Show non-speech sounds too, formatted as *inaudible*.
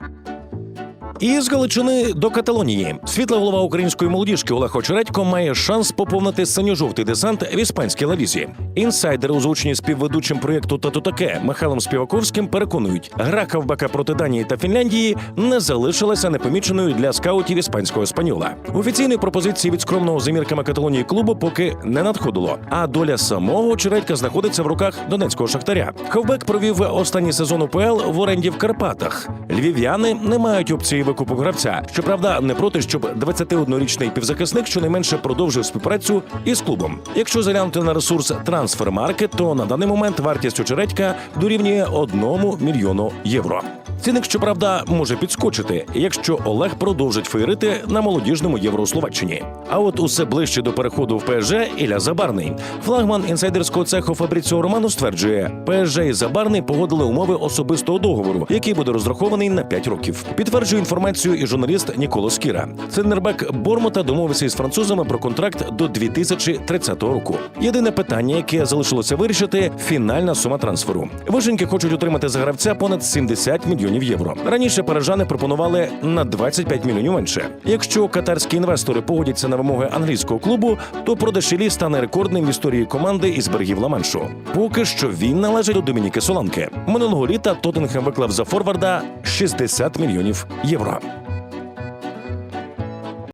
Thank *laughs* you. І з Галичини до Каталонії світла голова української молодіжки Олег Очередько має шанс поповнити синьо-жовтий десант в іспанській лавізі. Інсайдери, озвучені співведучим проєкту «Тату таке Михайлом Співаковським, переконують, гра Хавбека проти Данії та Фінляндії не залишилася непоміченою для скаутів іспанського спаньола. Офіційної пропозиції від скромного за мірками Каталонії клубу поки не надходило. А доля самого Очередька знаходиться в руках донецького шахтаря. Хавбек провів останній сезон УПЛ в оренді в Карпатах. Львів'яни не мають опції викупу гравця. Щоправда, не проти, щоб 21-річний півзахисник щонайменше продовжив співпрацю із клубом. Якщо заглянути на ресурс Трансфермаркет, то на даний момент вартість очередька дорівнює 1 мільйону євро. Цінник, щоправда, може підскочити, якщо Олег продовжить феєрити на молодіжному Євро-Словаччині. А от усе ближче до переходу в ПСЖ Ілля Забарний. Флагман інсайдерського цеху Фабріціо Романо стверджує, ПСЖ і Забарний погодили умови особистого договору, який буде розрахований на 5 років. Підтверджує інформацію і журналіст Ніколо Скіра. Ценербек Бормута домовився із французами про контракт до 2030 року. Єдине питання, яке залишилося вирішити фінальна сума трансферу. Вишеньки хочуть отримати за гравця понад 70 мільйонів євро. Раніше парижани пропонували на 25 мільйонів менше. Якщо катарські інвестори погодяться на вимоги англійського клубу, то продаж Іллі стане рекордним в історії команди із берегів Ла-Маншу. Поки що він належить до Домініки Соланки. Минулого літа Тоттенхем виклав за форварда 60 мільйонів євро.